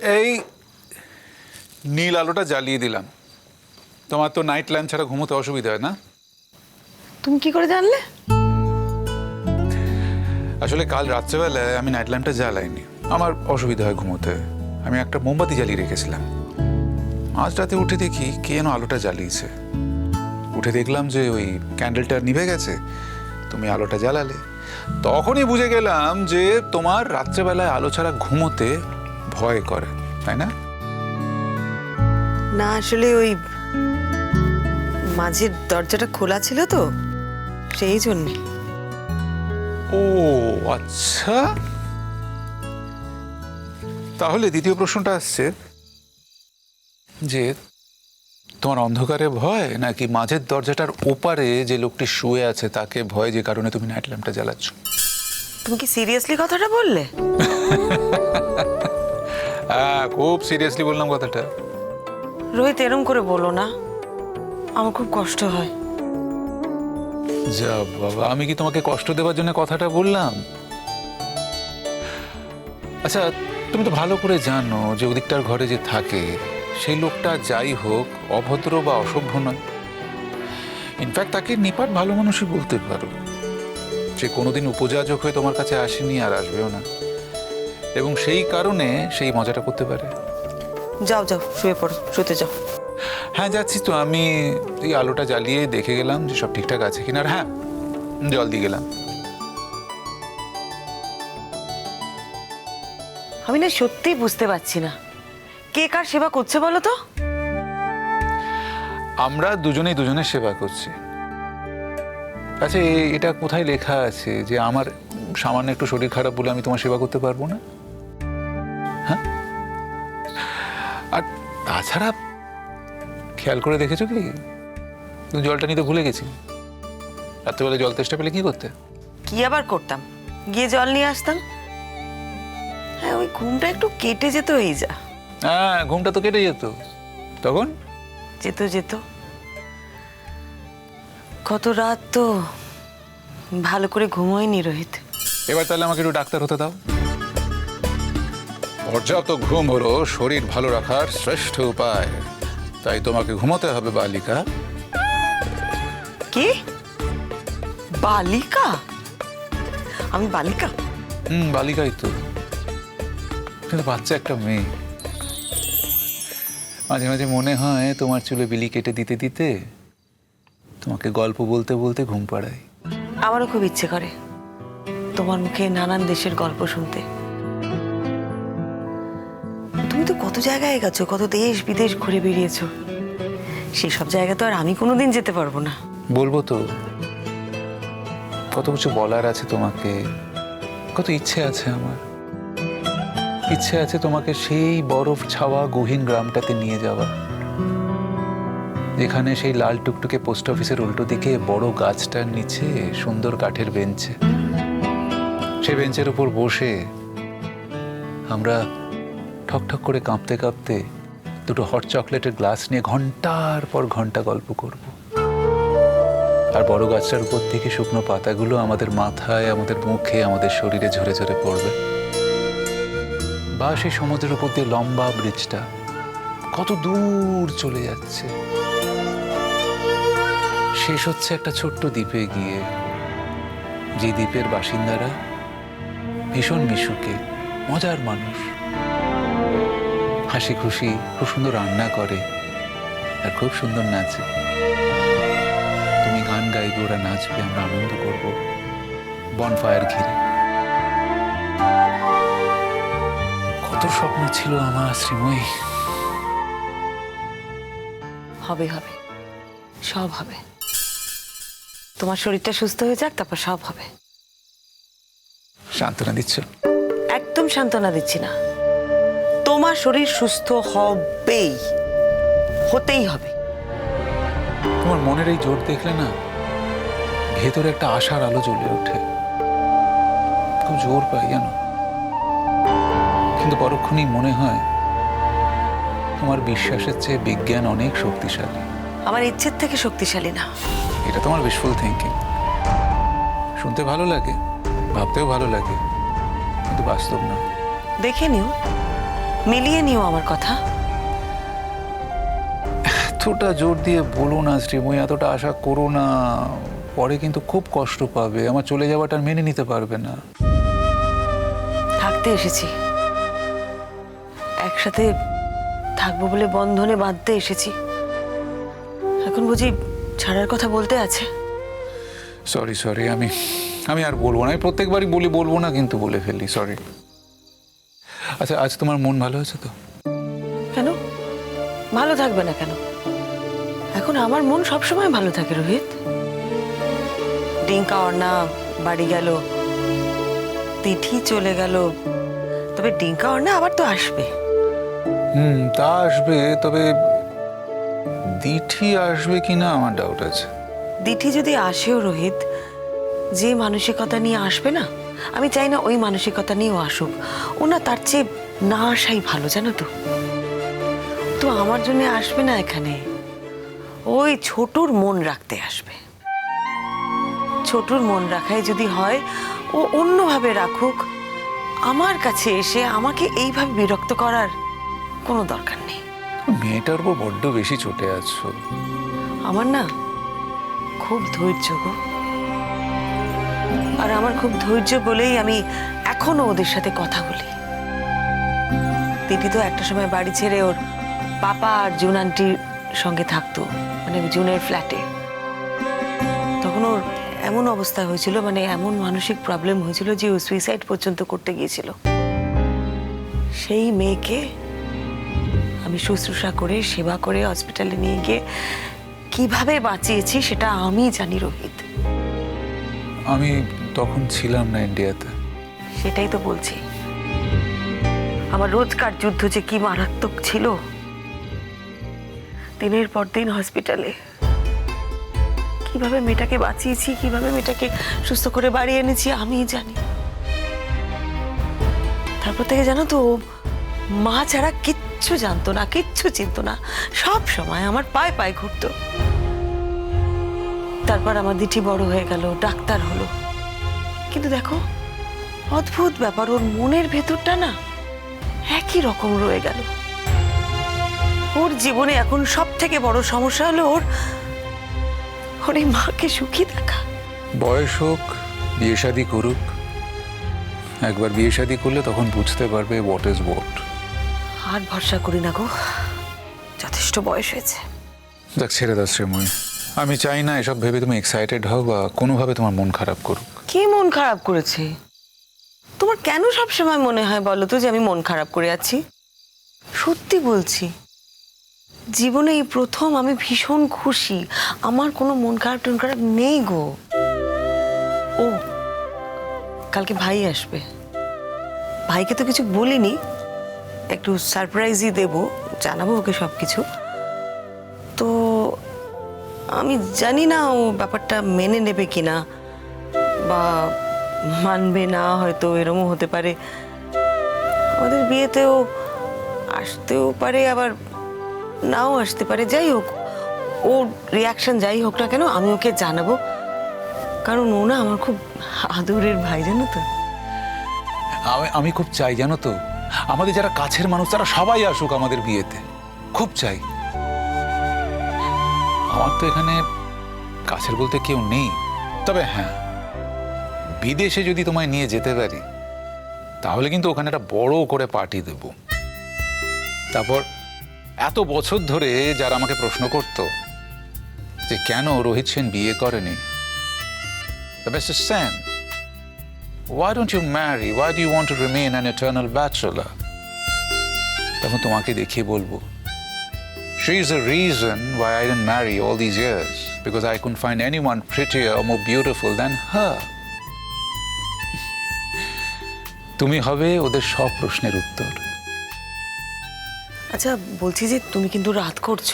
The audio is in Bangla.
এই নীল আলোটা জ্বালিয়ে দিলাম। তোমার তো নাইট ল্যাম্প ছাড়া ঘুমোতে অসুবিধা হয় না? তুমি কি করে জানলে? আসলে কাল রাত্রেবেলায় আমি নাইট ল্যাম্পটা জ্বালাইনি। আমার অসুবিধা হয় ঘুমোতে। আমি একটা মোমবাতি জ্বালিয়ে রেখেছিলাম। আজ রাতে উঠে দেখি কে যেন আলোটা জ্বালিয়েছে। উঠে দেখলাম যে ওই ক্যান্ডেলটা নিভে গেছে। তুমি আলোটা জ্বালালে। তখনই বুঝে গেলাম যে তোমার রাত্রেবেলায় আলো ছাড়া ঘুমোতে ভয় করে তাই না? না আসলে ওই মাঝের দরজাটা খোলা ছিল তো সেই জন্য। ও আচ্ছা। তাহলে দ্বিতীয় প্রশ্নটা আসছে যে তোমার অন্ধকারে ভয় নাকি মাঝের দরজাটার ওপারে যে লোকটি শুয়ে আছে তাকে ভয় যে কারণে তুমি নাইট ল্যাম্পটা জ্বালাচ্ছ? তুমি কি সিরিয়াসলি কথাটা বললে? হ্যাঁ খুব সিরিয়াসলি বললাম কথাটা। রোহিত এরম করে বলো না। আমার খুব কষ্ট হয়। যা বাবা আমি কি তোমাকে কষ্ট দেওয়ার জন্য কথাটা বললাম? আচ্ছা তুমি তো ভালো করে জানো যে ওদিকটার ঘরে যে থাকে সেই লোকটা যাই হোক অভদ্র বা অসভ্য নয়। ইনফ্যাক্ট তাকে নিপাট ভালো মানুষই বলতে পারো। সে কোনোদিন উপযাজক হয়ে তোমার কাছে আসেনি আর আসবেও না। এবং সেই কারণে সেই মজাটা করতে পারে। যাও যাও শুয়ে পড়ো শুতে যাও। হ্যাঁ যাচ্ছি তো। আমি এই আলোটা জ্বালিয়ে দেখে গেলাম যে সব ঠিকঠাক আছে কিনা। আর হ্যাঁ জল দিয়ে গেলাম। আমি না সত্যিই বুঝতে পারছি না। কে কার সেবা করছে বলো তো? আমরা দুজনেই দুজনের সেবা করছি। আচ্ছা এটা কোথায় লেখা আছে যে আমার সামান্য একটু শরীর খারাপ বলে আমি তোমার সেবা করতে পারব না? হ্যাঁ? আর তাছাড়া খেয়াল করে দেখেছ কি? তুমি জলটা নিতে ভুলে গেছি। রাত্রেবেলা জল তেষ্টা পেলে কি করতে? কি আবার করতাম? গিয়ে জল নিয়ে আসতাম? হ্যাঁ ওই ঘুমটা একটু কেটে যেত এই যা। হ্যাঁ ঘুমটা তো কেটে যেত। তখন? যেত যেত। কত রাত তো ভালো করে ঘুমোয়নি রোহিত। এবার তাহলে আমাকে একটু ডাক্তার হতে দাও। পর্যাপ্ত ঘুম হলো শরীর ভালো রাখার শ্রেষ্ঠ উপায়। তাই তোমাকে ঘুমোতে হবে বালিকা। কি? বালিকা? আমি বালিকা? হুম বালিকাই তো। কিন্তু বাচ্চা একটা মেয়ে। মাঝে মাঝে মনে হয় তোমার চুলে বিলি কেটে দিতে দিতে তোমাকে গল্প বলতে বলতে ঘুম পাড়াই আমারও খুব ইচ্ছে করে তোমার মুখে নানান দেশের গল্প শুনতে। তুমি তো কত জায়গায় গেছো কত দেশ বিদেশ ঘুরে বেরিয়েছো সেসব জায়গা তো আর আমি কোনোদিন যেতে পারব না। বলব তো কত কিছু বলার আছে তোমাকে কত ইচ্ছে আছে আমার। ইচ্ছে আছে তোমাকে সেই বরফ ছাওয়া গহীন গ্রামটাতে নিয়ে যাওয়া, যেখানে সেই লাল টুকটুকে পোস্ট অফিসের উল্টো দিকে বড় গাছটার নিচে সুন্দর কাঠের বেঞ্চে। সে বেঞ্চের উপর বসে আমরা ঠকঠক করে কাঁপতে কাঁপতে দুটো হট চকলেটের গ্লাস নিয়ে ঘণ্টার পর ঘণ্টা গল্প করব। আর বড় গাছটার উপর থেকে শুকনো পাতাগুলো আমাদের মাথায়, আমাদের মুখে, আমাদের শরীরে ঝরে ঝরে পড়বে। বা সেই সমুদ্রের উপর দিয়ে লম্বা ব্রিজটা কত দূর চলে যাচ্ছে। শেষ হচ্ছে একটা ছোট্ট দ্বীপে গিয়ে। যে দ্বীপের বাসিন্দারা ভীষণ মিশুকে, মজার মানুষ। হাসি খুশি, খুব সুন্দর রান্না করে আর খুব সুন্দর নাচে। তুমি গান গাইবে, ওরা নাচবে, আমরা আনন্দ করব। বনফায়ার ঘিরে। স্বপ্ন ছিল আমার শ্রীময়ী। হবে হবে। সব হবে। তোমার শরীরটা সুস্থ হয়ে যাক তারপর সব হবে। সান্ত্বনা দিচ্ছ? একদম সান্ত্বনা দিচ্ছি না। তোমার শরীর সুস্থ হবেই। হতেই হবে। তোমার মনের এই জোর দেখলে না ভেতরে একটা আশার আলো জ্বলে ওঠে। খুব জোর পাই জানো? কিন্তু পরক্ষণেই মনে হয় তোমার বিশ্বাসের চেয়ে বিজ্ঞান অনেক শক্তিশালী। আমার ইচ্ছের থেকে শক্তিশালী না। এটা তোমার উইশফুল থিঙ্কিং শুনতে ভালো লাগে ভাবতেও ভালো লাগে কিন্তু বাস্তব না। দেখে নিও মিলিয়ে নিও আমার কথা। এতটা জোর দিয়ে বলো না শ্রীময়ী এতটা আশা করো না। পরে কিন্তু খুব কষ্ট পাবে আমার চলে যাওয়াটা মেনে নিতে পারবে না। থাকতে এসেছি। একসাথে থাকব বলে বন্ধনে বাঁধতে এসেছি। এখন বুঝি ছাড়ার কথা বলতে আছে। সরি সরি আমি আমি আর বলব না। আমি প্রত্যেকবারই বলি বলব না কিন্তু বলে ফেলি সরি আচ্ছা আজ তোমার মন ভালো আছে তো? কেন? ভালো থাকবে না কেন? এখন আমার মন সবসময় ভালো থাকে রোহিত। ডিঙ্কা অর্ণা বাড়ি গেল তিথি চলে গেল তবে ডিঙ্কা অর্ণা আবার তো আসবে। হুম, তা আসবে, তবে দিঠি আসবে কি না আমার ডাউট আছে। দিঠি যদি আসেও রোহিত, যে মানসিকতা নিয়ে আসবে না? আমি চাই না ওই মানসিকতা নিয়েও আসুক। ও না তার চেয়ে না আসাই ভালো, জানো তো? তো আমার জন্য আসবে না এখানে? ওই ছোটুর মন রাখতে আসবে। ছোটুর মন রাখাই যদি হয়, ও অন্যভাবে রাখুক, আমার কাছে এসে আমাকে এইভাবে বিরক্ত করার কোনো দরকার নেই। মেয়েটার উপর বড্ড বেশি চটে আছো। আমার না খুব ধৈর্য গো। আর আমার খুব ধৈর্য বলেই আমি এখনও ওদের সাথে কথা বলি। দিদি তো একটা সময় বাড়ি ছেড়ে ওর পাপা আর জুন আন্টির সঙ্গে থাকতো মানে জুনের ফ্ল্যাটে। তখন ওর এমন অবস্থা হয়েছিল মানে এমন মানসিক প্রবলেম হয়েছিল যে ও সুইসাইড পর্যন্ত করতে গিয়েছিল। সেই মেয়েকে আমি শুশ্রূষা করে সেবা করে হসপিটালে নিয়ে গিয়ে কীভাবে বাঁচিয়েছি সেটা আমি জানি রোহিত। আমি তখন ছিলাম না ইন্ডিয়াতে। সেটাই তো বলছি। আমার রোজকার যুদ্ধ যে কি মারাত্মক ছিল। দিনের পর দিন হসপিটালে কীভাবে মেয়েটাকে বাঁচিয়েছি কীভাবে মেয়েটাকে সুস্থ করে বাড়ি এনেছি আমিই জানি। তারপর থেকে জানো তো মা ছাড়া কিচ্ছু জানতো না, কিচ্ছু চিনতো না। সব সময় আমার পায়ে পায়ে ঘুরতো। তারপর আমার দিঠি বড় হয়ে গেল, ডাক্তার হলো। কিন্তু দেখো, অদ্ভুত ব্যাপার, ওর মনের ভেতরটা না একই রকম রয়ে গেল। ওর জীবনে এখন সব থেকে বড় সমস্যা হলো ওর ওর মাকে সুখী দেখা। বয়স হোক, বিয়ে শাদি করুক, একবার বিয়ে শাদি করলে তখন বুঝতে পারবে হোয়াট ইজ হোয়াট আর ভরসা করি না গো। যথেষ্ট বয়স হয়েছে। দেখ ছেড়ে দাও শ্রীময়ী। আমি চাই না এসব ভেবে তুমি এক্সাইটেড হও বা কোনোভাবে তোমার মন খারাপ করুক। কি মন খারাপ করেছে? তোমার কেন সব সময় মনে হয় বলো তো যে আমি মন খারাপ করে আছি? সত্যি বলছি জীবনে এই প্রথম আমি ভীষণ খুশি। আমার কোনো মন খারাপ টন খারাপ নেই গো। ও কালকে ভাই আসবে। ভাইকে তো কিছু বলিনি। একটু সারপ্রাইজই দেব, জানাব ওকে সব কিছু তো আমি জানি না ও ব্যাপারটা মেনে নেবে কিনা, বা মানবে না, হয়তো এরমও হতে পারে। আমাদের বিয়েতেও আসতেও পারে, আবার নাও আসতে পারে। যাই হোক, ওর রিয়াকশন যাই হোক না কেন, আমি ওকে জানাব। কারণ ও না আমার খুব আদরের ভাই, জানো তো? আমি খুব চাই, জানো তো? আমাদের যারা কাছের মানুষ, তারা সবাই আসুক আমাদের বিয়েতে। খুব চাই। আমার তো এখানে কাছের বলতে কেউ নেই। তবে হ্যাঁ বিদেশে যদি তোমায় নিয়ে যেতে পারি, তাহলে কিন্তু ওখানে একটা বড় করে পার্টি দেব। তারপর এত বছর ধরে যারা আমাকে প্রশ্ন করতো যে কেন রোহিত সেন বিয়ে করেনি best Why don't you marry? Why do you want to remain an eternal bachelor? তখন তোমাকে দেখিয়ে বলব She is the reason why I didn't marry all these years because I couldn't find anyone prettier or more beautiful than her. তুমি হবে ওদের সব প্রশ্নের উত্তর আচ্ছা বলছি যে তুমি কিন্তু রাত করছ